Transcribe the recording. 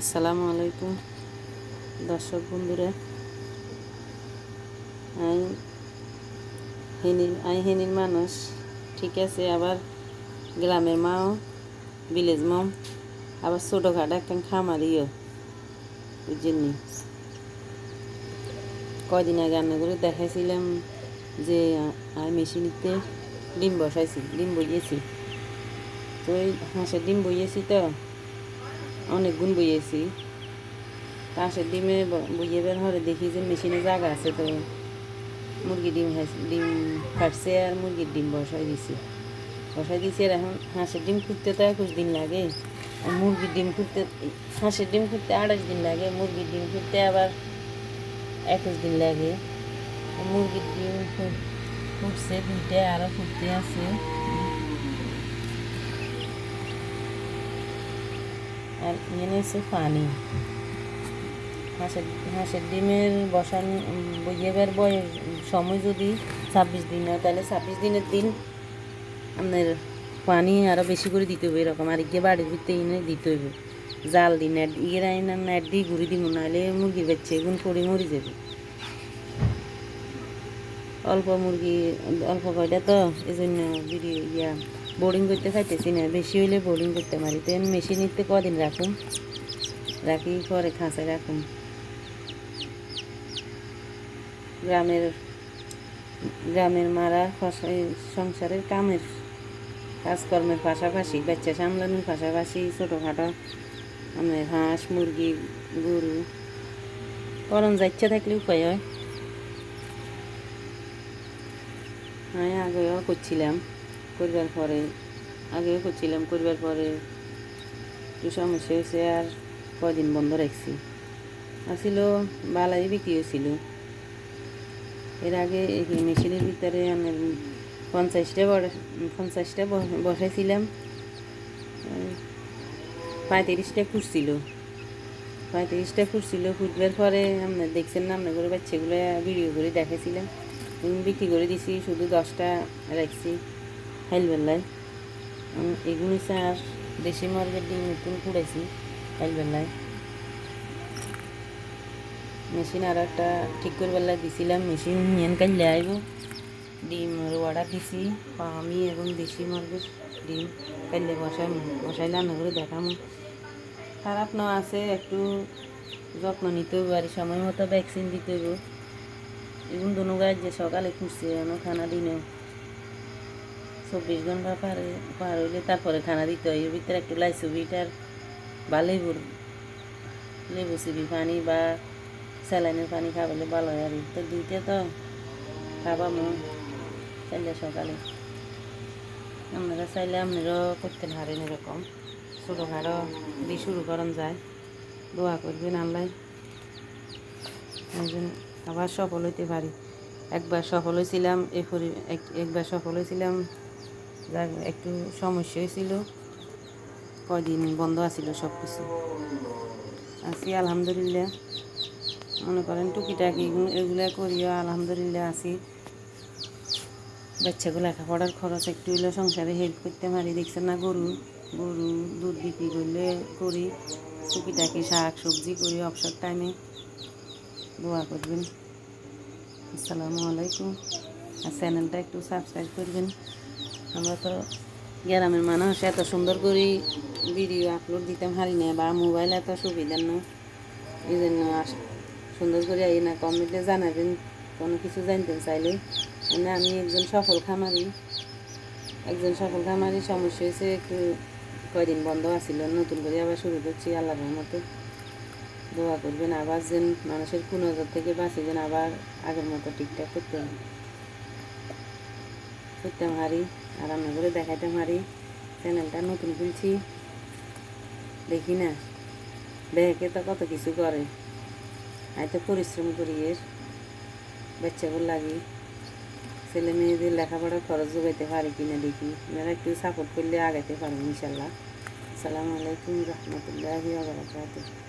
আসসালামু আলাইকুম। দর্শক বন্ধুরা, আই হেনির আই হেনির মানুষ, ঠিক আছে, আবার গ্রামের মাও ভিলেজ মম আবার ছোটোখাটো একটা খামারিও বুঝছেননি কদিন আগে রান্না করে দেখাইছিলাম যে আমি মেশিনিতে ডিম বসাইছি, ডিম বইয়েছি। তো ওই হাঁসের ডিম বইয়েছি তো? অনেক গুণ বইয়েছি। হাঁসের ডিমে বইয়ে বের হরে দেখি যে মেশিনে জায়গা আছে তো মুরগি ডিম ডিম ফাটছে আর মুরগির ডিম বসাই দিছি। বসাই দিছি আর এখন হাঁসের ডিম ফুটতে তো একুশ দিন লাগে। আর মুরগির ডিম ফুটতে হাঁসের ডিম ফুটতে আঠাশ দিন লাগে, মুরগির ডিম ফুটতে আবার একুশ দিন লাগে। মুরগির ডিম ফুটছে দুইটা আরও ফুটতে আছে। আর পানি হাঁসের হাঁসের ডিমের বসান বইয়েবার বয়স সময় যদি ছাব্বিশ দিন হয়, তাহলে ছাব্বিশ দিনের দিন আপনার পানি আরও বেশি করে দিতে হবে এরকম। আর গিয়ে বাড়ির ভিতরে এনে দিতে হইবে জাল দিই নেট ইয়ে আইনা নেট দিয়ে ঘুরি দিব নাহলে মুরগি বাচ্চা এগুন পড়ে মরি যাবে। অল্প মুরগি অল্প কয়টা তো? এই জন্য ভিডিও ইয়া বোর্ডিং করতে খাইতেছি না। বেশি হইলে বোর্ডিং করতে পারি। তো মেশিন নিতে কদিন রাখুন রাখি পরে খাঁচায় রাখুন গ্রামের গ্রামের মারা সংসারের কামের কাজকর্মের পাশাপাশি, বাচ্চা সামলানোর পাশাপাশি ছোটোখাটো মানে হাঁস, মুরগি, গরু, করণ যাচ্ছে থাকলে উপায় হয়। আগেও করছিলাম। করবার পরে, আগেও করছিলাম করবার পরে। একটু সমস্যা হয়েছে আর কদিন বন্ধ রাখছি। আসছিল বালাই বিক্রি হয়েছিল। এর আগে এই মেশিনের ভিতরে আমি পঞ্চাশটা পঞ্চাশটা বসাইছিলাম। পঁয়ত্রিশটা ফুটছিল পঁয়ত্রিশটা খুঁজছিল ফুটবার পরে আপনার দেখছেন না আপনার করে বাচ্চাগুলো ভিডিও করে দেখেছিলাম বিক্রি করে দিছি, শুধু দশটা রাখছি। হাইলবেলায় এগুলো আর দেশি মুরগির ডিম নতুন কুড়াইছি হাইলবেলায় মেশিন আর একটা ঠিক করবেলা দিছিলাম, মেশিন নিয়ে কাইলে আইব। ডিম অর্ডার দিছি আমি এবং দেশি মুরগির ডিম কাইলে বসাই বসাইলে রান্না করে দেখামো। খারাপ না আছে, একটু যত্ন নিতে হবে আর সময় মতো ভ্যাকসিন দিতে হবে এখন দুনো গাছ যে সকালে খুঁজছে খানা দিনে চব্বিশ ঘণ্টা পার পার হইলে তারপরে খানা দিতে হয়। এর ভিতরে একটু লাইসুবিট আর বা লেবুর লেবু চিবি পানি বা স্যালাইনের পানি খাবালে ভালো হয়। আর তো দুইটা তো খাবা মো চাইলে সকালে। আপনারা চাইলে আপনারাও করতে পারেন এরকম। ছোটোখাটো দিয়ে শুরু করেন যায়। দোয়া করবেন আল্লাহ। আবার সফল হইতে পারি। একবার সফল হয়েছিলাম এ পরি এক- একবার সফল হয়েছিলাম যার একটু সমস্যা হয়েছিল। কয়দিন বন্ধ আছিল সব কিছু আছি, আলহামদুলিল্লাহ। মনে করেন টুকিটাকি এগু- এগুলা করিও, আলহামদুলিল্লাহ আছি। বাচ্চাগুলো লেখাপড়ার খরচ একটু হইলেও সংসারে হেল্প করতে পারি। দেখছেন না, গরু গরু দুধ বিক্রি করলে করি। টুকিটাকি শাক সবজি করি অবসর টাইমে দোয়া করবেন। আসসালামু আলাইকুম। আর চ্যানেলটা একটু সাবস্ক্রাইব করবেন। আমরা তো গ্রামের মানুষ, এত সুন্দর করে ভিডিও আপলোড দিতে পারি না বা মোবাইল এত সুবিধা না। এই জন্য সুন্দর করে এই না, কমেন্টে জানাবেন, কোনো কিছু জানতে চাইলে। মানে আমি একজন সফল খামারি। একজন সফল খামারি, সমস্যা হয়েছে একটু কয়দিন বন্ধ আছিল, নতুন করে আবার শুরু করছি আল্লাহর মতো দোয়া করবেন, আবার যেন মানুষের কুনজর থেকে বাঁচি যেন আবার আগের মতো ঠিকঠাক করতে হবে করতে পারি আর রান্না করে দেখাইতে পারি। চ্যানেলটা নতুন খুলছি দেখি না, দেখে তো কত কিছু করে। আমি তো পরিশ্রম করি এর। বাচ্চাগুলো লাগি। ছেলে মেয়েদের লেখাপড়ার খরচ যোগাইতে পারি কিনা দেখি। আপনারা একটু সাপোর্ট করলে আগাইতে পারব ইনশাল্লাহ। আসসালামু আলাইকুম রহমতুল্লাহি বারাকাতুহু।